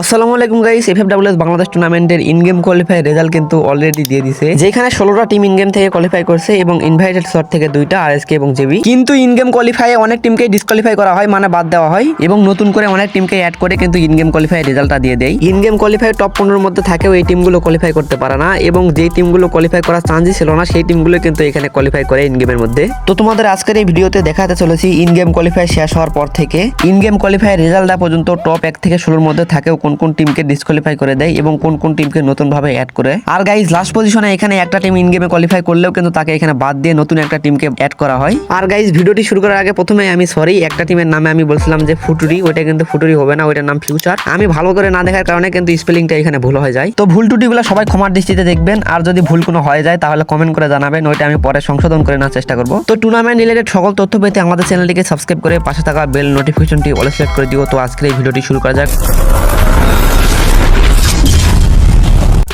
আসসালামু আলাইকুম guys F F W S Bangladesh টুর্নামেন্টের ইন গেম কোয়ালিফাই রেজাল্ট কিন্তু অলরেডি দিয়ে দিছে। যেখানে ষোলোটা টিম ইন গেম থেকে কোয়ালিফাই করছে এবং ইনভাইটেড শট থেকে দুইটা আর আরএসকে এবং জেবি কিন্তু ইন গেম কোয়ালিফাই অনেক টিমকে ডিসকোয়ালিফাই করা হয় মানে বাদ দেওয়া হয় এবং নতুন করে অনেক টিমকে অ্যাড করে কিন্তু ইন গেম কোয়ালিফাই রেজাল্টটা দিয়ে দেয়। ইন গেম কোয়ালিফাই টপ পনেরোর মধ্যে থাকেও এই টিমগুলো কোয়ালিফাই করতে পারে না এবং যেই টিমগুলো কোয়ালিফাই করার চান্সই ছিল না, সেই টিমগুলো কিন্তু এখানে কোয়ালিফাই করে ইন গেমের মধ্যে। তো তোমাদের আজকের এই ভিডিওতে দেখাতে চলেছি ইন গেম কোয়ালিফাই শেষ হওয়ার পর থেকে। ইন গেম কোয়ালিফাই রেজাল্ট দেওয়া পর্যন্ত টপ এক থেকে ষোলোর মধ্যে থাকেও কোন কোন টিমকে ডিসকোয়ালিফাই করে দেয় এবং কোন কোন টিমকে নতুন ভাবে অ্যাড করে আর গাইজ লাস্ট পজিশনে এখানে একটা টিম ইন গেমে কোয়ালিফাই করলেও কিন্তু তাকে এখানে বাদ দিয়ে নতুন একটা টিমকে অ্যাড করা হয়। আর গাইজ ভিডিওটি শুরু করার আগে প্রথমে আমি সরি একটা টিমের নামে আমি বলছিলাম যে ফুটুরি, ওইটা কিন্তু ফুটুরি হবে না, ওইটার নাম ফিউচার আমি ভালো করে না দেখার কারণে কিন্তু স্পেলিংটা এখানে ভুল হয়ে যায়। তো ভুল টুটিগুলো সবাই ক্ষমার দৃষ্টিতে দেখবেন, আর যদি ভুল কোনো হয়ে যায় তাহলে কমেন্ট করে জানাবেন, ওইটা আমি পরে সংশোধন করে নেওয়ার চেষ্টা করব। তো টুর্নামেন্ট রিলেটেড সকল তথ্য পেতে আমাদের চ্যানেলটিকে সাবস্ক্রাইব করে পাশে থাকা বেল নোটিফিকেশনটি অল সিলেক্ট করে দিও। তো আজকের এই ভিডিওটি শুরু করা যাক।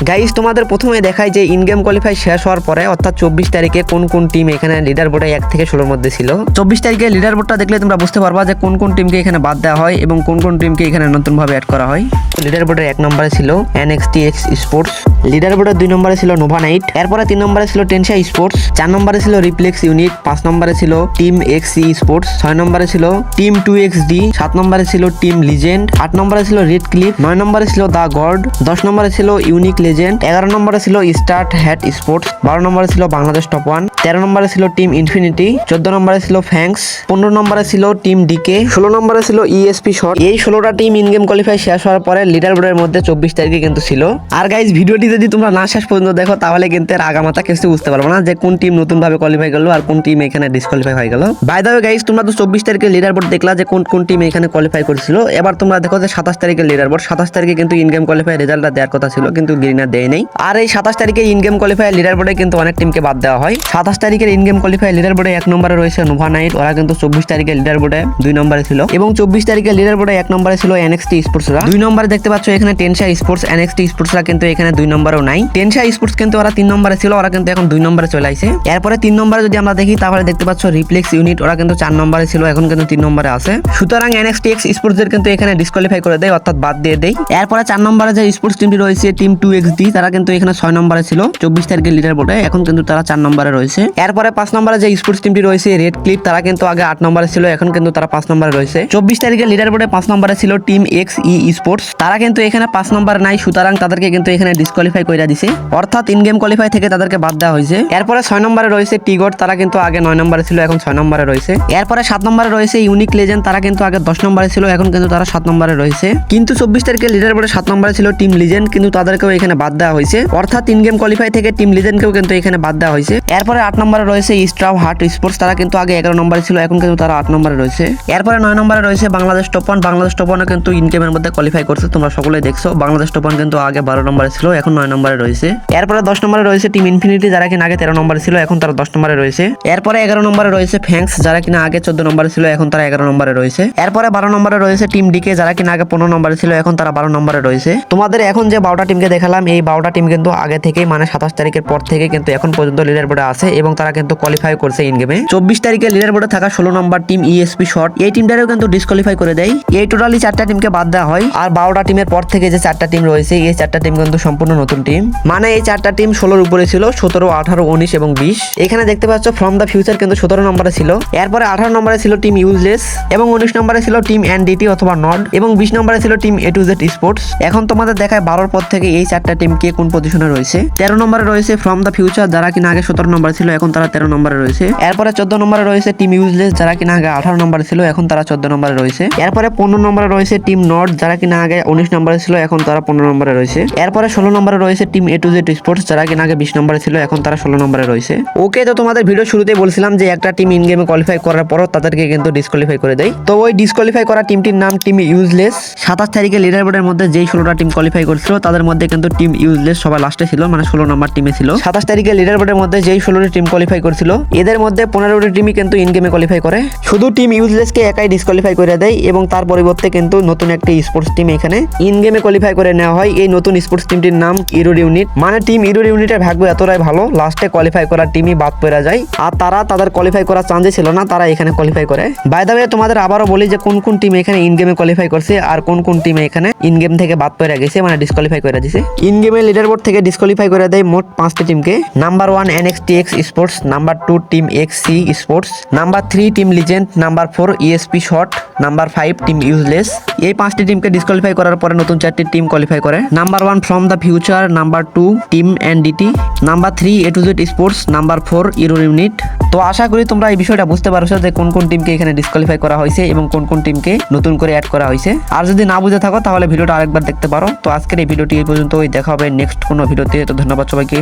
গাইস তোমাদের প্রথমে দেখায় যে ইনগেম কোয়ালিফাই শেষ হওয়ার পরে অর্থাৎ চব্বিশ তারিখে কোন কোন টিম এখানে লিডার বোর্ডে এক থেকে ষোলোর মধ্যে ছিল চব্বিশ তারিখে লিডার বোর্ডটা দেখলে তোমরা বুঝতে পারবা যে কোন কোন টিমকে এখানে বাদ দেওয়া হয় এবং কোন কোন টিমকে এখানে নতুন ভাবে অ্যাড করা হয় লিডার বোর্ডের এক নম্বরে ছিল এনএক্সটি এক্স স্পোর্টস লিডার বোর্ডের দুই নম্বরে ছিল নোভা নাইট এরপরে তিন নম্বরে ছিল টেনশা স্পোর্টস চার নম্বরে ছিল রিপ্লেক্স ইউনিট পাঁচ নম্বরে ছিল টিম এক্স ই স্পোর্টস ছয় নম্বরে ছিল টিম টু এক্স ডি সাত নম্বরে ছিল টিম লিজেন্ড আট নম্বরে ছিল রেড ক্লিপ নয় নম্বরে ছিল দা গড দশ নম্বরে ছিল ইউনিক লেজেন্ড এগারো নম্বরে ছিল স্টার্ট হ্যাট স্পোর্টস বারো নম্বরে ছিল বাংলাদেশ টপ ওয়ান তেরো নম্বরে ছিল টিম ইনফিনিটি চোদ্দ নম্বরে ছিল ফ্যাংস পনেরো নম্বরে ছিল টিম ডিকে ষোলো নম্বরে ছিল ইএসপি শট এই ষোলোটা টিম ইন গেম কোয়ালিফাই শেষ হওয়ার পরে লিডার বোর্ডের মধ্যে চব্বিশ তারিখে কিন্তু ছিল। আর গাইজ ভিডিওটি যদি তোমরা না শেষ পর্যন্ত দেখো, তাহলে কিন্তু এর আগামাতা কিছু বুঝতে পারব না যে কোন টিম নতুন ভাবে কোয়ালিফাই করল আর কোন টিম এখানে ডিসকোয়ালিফাই হয়ে গেল। বাই দ্য গাইজ তোমরা তো চব্বিশ তারিখে লিডার বোর্ড দেখলা যে কোন কোন টিম এখানে কোয়ালিফাই করেছিল। এবার তোমরা দেখো যে সাতাশ তারিখে লিডার বোর্ড সাতাশ তারিখে কিন্তু ইন গেম কোয়ালিফাই রেজাল্টটা দেওয়ার কথা ছিল, কিন্তু গ্রিনার দেয় নেই। আর এই সাতাশ তারিখে ইন গেম কোয়ালিফাই লিডার বোর্ডে কিন্তু অনেক টিমকে বাদ দেওয়া হয়। সাতাশ তারিখের ইন গেম কোয়ালিফাই লিডার বোর্ডে এক নম্বরে রয়েছে নোভা নাইট ওরা কিন্তু চব্বিশ তারিখে লিডার বোর্ডে দুই নম্বরে ছিল। এবং চব্বিশ তারিখে লিডার বোর্ডে এক নম্বরে ছিল এনএক্সটি স্পোর্টসরা দুই নম্বরে দেখতে পাচ্ছ এখানে টেনশা স্পোর্টস এনএক্সটি স্পোর্টসরা কিন্তু এখানে দুই নম্বরেও নাই। টেনশা স্পোর্টস কিন্তু ওরা তিন নম্বরে ছিল, ওরা কিন্তু এখন দুই নম্বরে চলে আসে এরপরে তিন নম্বরে যদি আমরা দেখি, তাহলে দেখতে পাচ্ছ রিপ্লেক্স ইউনিট ওরা কিন্তু চার নম্বরে ছিল, এখন কিন্তু তিন নম্বরে আছে। সুতরাং এনএক্সটি এক্স স্পোর্টসদের কিন্তু এখানে ডিসকোয়ালিফাই করে দেয়, অর্থাৎ বাদ দিয়ে দেয়। এরপরে চার নম্বরে যে স্পোর্টস টিমটি রয়েছে টিম টু এক্স ডি তারা কিন্তু এখানে ছয় নম্বরে ছিল, চব্বিশ তারিখের লিডার বোর্ডে এখন কিন্তু তারা চার নম্বরে রয়েছে। এরপরে পাঁচ নম্বরে যে স্পোর্টস টিমটি রয়েছে রেড ক্লিপ তারা কিন্তু আগে আট নম্বরে ছিল, এখন কিন্তু তারা পাঁচ নম্বরে রয়েছে। চব্বিশ তারিখের লিডার বোর্ডে পাঁচ নম্বরে ছিল টিম এক্স ই স্পোর্টস তারা কিন্তু এখানে পাঁচ নম্বরে নাই, সুতরাং তাদেরকে কিন্তু এখানে ডিসকোয়ালিফাই করে দিছে। অর্থাৎ ইন গেম কোয়ালিফাই থেকে তাদেরকে বাদ দেওয়া হয়েছে। এরপরে ছয় নম্বরে রয়েছে টিগট তারা কিন্তু আগে নয় নম্বরে ছিল, এখন ছয় নম্বরে রয়েছে। এরপরে সাত নম্বরে রয়েছে ইউনিক লেজেন্ড তারা কিন্তু আগে দশ নম্বরে ছিল, এখন কিন্তু তারা সাত নম্বরে রয়েছে। কিন্তু চব্বিশ তারিখে লিডার বোর্ডে সাত নম্বরে ছিল টিম লিজেন্ড কিন্তু তাদেরকেও এখানে বাদ দেওয়া হয়েছে। অর্থাৎ ইন গেম কোয়ালিফাই থেকে টিম লিজেন্ডকেও কিন্তু এখানে বাদ দেওয়া হয়েছে। এরপরে আট নম্বরে রয়েছে স্ট্রাভ হার্ট স্পোর্টস তারা কিন্তু আগে এগারো নম্বরে ছিল, এখন কিন্তু তারা আট নম্বরে রয়েছে। এরপরে নয় নম্বরে রয়েছে বাংলাদেশ টপন বাংলাদেশ টপনও কিন্তু ইন গেমের মধ্যে কোয়ালিফাই করছে, তোমরা সকলে দেখছ। বাংলাদেশ টপন কিন্তু আগে বারো নম্বরে ছিল, এখন নয় নম্বরে রয়েছে। এরপরে দশ নম্বরে রয়েছে টিম ইনফিনিটি যারা কিনা আগে তেরো নম্বরে ছিল, এখন তারা দশ নম্বরে রয়েছে। এরপরে এগারো নম্বরে রয়েছে ফ্যাংস যারা কিনা আগে চোদ্দ নম্বরে ছিল, এখন তারা এগারো নম্বরে রয়েছে। এরপরে বারো নম্বরে রয়েছে টিম ডিকে যারা কিনা আগে পনেরো নম্বরে ছিল, এখন তারা বারো নম্বরে রয়েছে। তোমাদের এখন যে বারোটা টিমকে দেখালাম এই বারোটা টিম কিন্তু আগে থেকেই মানে সাতাশ তারিখের পর থেকে কিন্তু এখন পর্যন্ত লিডার বোর্ডে আছে এবং তারা কিন্তু কোয়ালিফাই করছে ইন গেমে চব্বিশ তারিখে লিডার বোর্ডে থাকা ষোলো নম্বর টিম ইএসপি শট এই টিমটারেও কিন্তু ডিসকোয়ালিফাই করে দেয়। এই টোটালি চারটা টিমকে বাদ দেওয়া হয়। আর বারোটা টিমের পর থেকে যে চারটা টিম রয়েছে, এই চারটা টিম কিন্তু সম্পূর্ণ নতুন টিম মানে এই চারটা টিম ষোলোর উপরে ছিল, সতেরো, আঠারো, উনিশ এবং বিশ। এখানে দেখতে পাচ্ছ ফ্রম দ্য ফিউচার কিন্তু সতেরো নম্বরে ছিল। এরপরে আঠারো নম্বরে ছিল টিম ইউজলেস এবং উনিশ নম্বরে ছিল টিম এনডিটি অথবা নড এবং বিশ নম্বরে ছিল team A to Z sports এখন তোমাদের দেখায় বারোর পর থেকে এই চারটা টিম কে কোন পজিশনে রয়েছে? তেরো নম্বরে রয়েছে ফ্রম দ্য ফিউচার যারা কিনা আগে সতেরো নম্বরে ছিল, এখন তারা তেরো নম্বরে রয়েছে। এরপরে চোদ্দ নম্বরে রয়েছে টিম ইউজলেস যারা কিনা আগে আঠারো নম্বরে ছিল, এখন তারা চোদ্দ নম্বরে রয়েছে। এরপরে পনেরো নম্বরে রয়েছে টিম নট যারা কিনা আগে উনিশ নম্বরে ছিল, এখন তারা পনেরো নম্বরে রয়েছে। এরপরে ষোলো নম্বরে রয়েছে team A to Z sports যারা কিনা আগে বিশ নম্বরে ছিল, এখন তারা ষোলো নম্বরে রয়েছে। ওকে তো তোমাদের ভিডিও শুরুতেই বলছিলাম যে একটা টিম ইন গেমে কোয়ালিফাই করার পরও তাদেরকে কিন্তু ডিসকোয়ালিফাই করে দেয় তো ওই ডিসকোয়ালিফাই করা টিমটির নাম টিম ইউজলেস সাতাশ তারিখে লিডার বোর্ডের মধ্যে যেই ষোলোটা টিম কোয়ালিফাই করছিল, তাদের মধ্যে কিন্তু টিম টিম ইউজলেস সবাই লাস্টে ছিল মানে ষোলো নম্বর টিমে ছিল। সাতাশ তারিখে লিডার বোর্ডের মধ্যে যেই ষোলোটি টিম কোয়ালিফাই করেছিল, এদের মধ্যে পনেরোটি টিমই কিন্তু ইন গেমে কোয়ালিফাই করে। শুধু টিম ইউজলেসকে একাই ডিসকোয়ালিফাই করে দেয় এবং তার পরিবর্তে কিন্তু নতুন একটি স্পোর্টস টিম এখানে ইন গেমে কোয়ালিফাই করে নেওয়া হয়। এই নতুন স্পোর্টস টিমটির নাম ইরোর ইউনিট মানে টিম ইরোর ইউনিটের ভাগ্য এতটাই ভালো লাস্টে কোয়ালিফাই করার টিমই বাদ পড়ে যায়। আর তারা তাদের কোয়ালিফাই করার চান্সে ছিল না, তারা এখানে কোয়ালিফাই করে। বাই ওয়ে তোমাদের আবারও বলি যে কোন কোন টিম এখানে ইন গেমে কোয়ালিফাই করছে আর কোন কোন টিম এখানে ইন গেম থেকে বাদ পড়ে গেছে মানে ডিসকোয়ালিফাই করে দিছে। ইন গেমে লিডার বোর্ড থেকে ডিসকোয়ালিফাই করে দেয় মোট পাঁচটি টিমকে number one NXT X sports number two team X C sports number three team legend number four ESP shot number five team useless এই পাঁচটি টিমকে ডিসকোয়ালিফাই করার পরে নতুন চারটি টিম কোয়ালিফাই করে। Number one from the future number two team NDT number three A to Z sports number four euro unit তো আশা করি তোমরা এই বিষয়টা বুঝতে পারছ যে কোন কোন টিমকে এখানে ডিসকোয়ালিফাই করা হয়েছে এবং কোন কোন টিমকে নতুন করে অ্যাড করা হয়েছে। আর যদি না বুঝে থাকো, তাহলে ভিডিওটা আরেকবার দেখতে পারো। তো আজকের এই ভিডিওটি এই পর্যন্তই। দেখা হবে নেক্সট কোনো ভিডিওতে। তো ধন্যবাদ সবাইকে।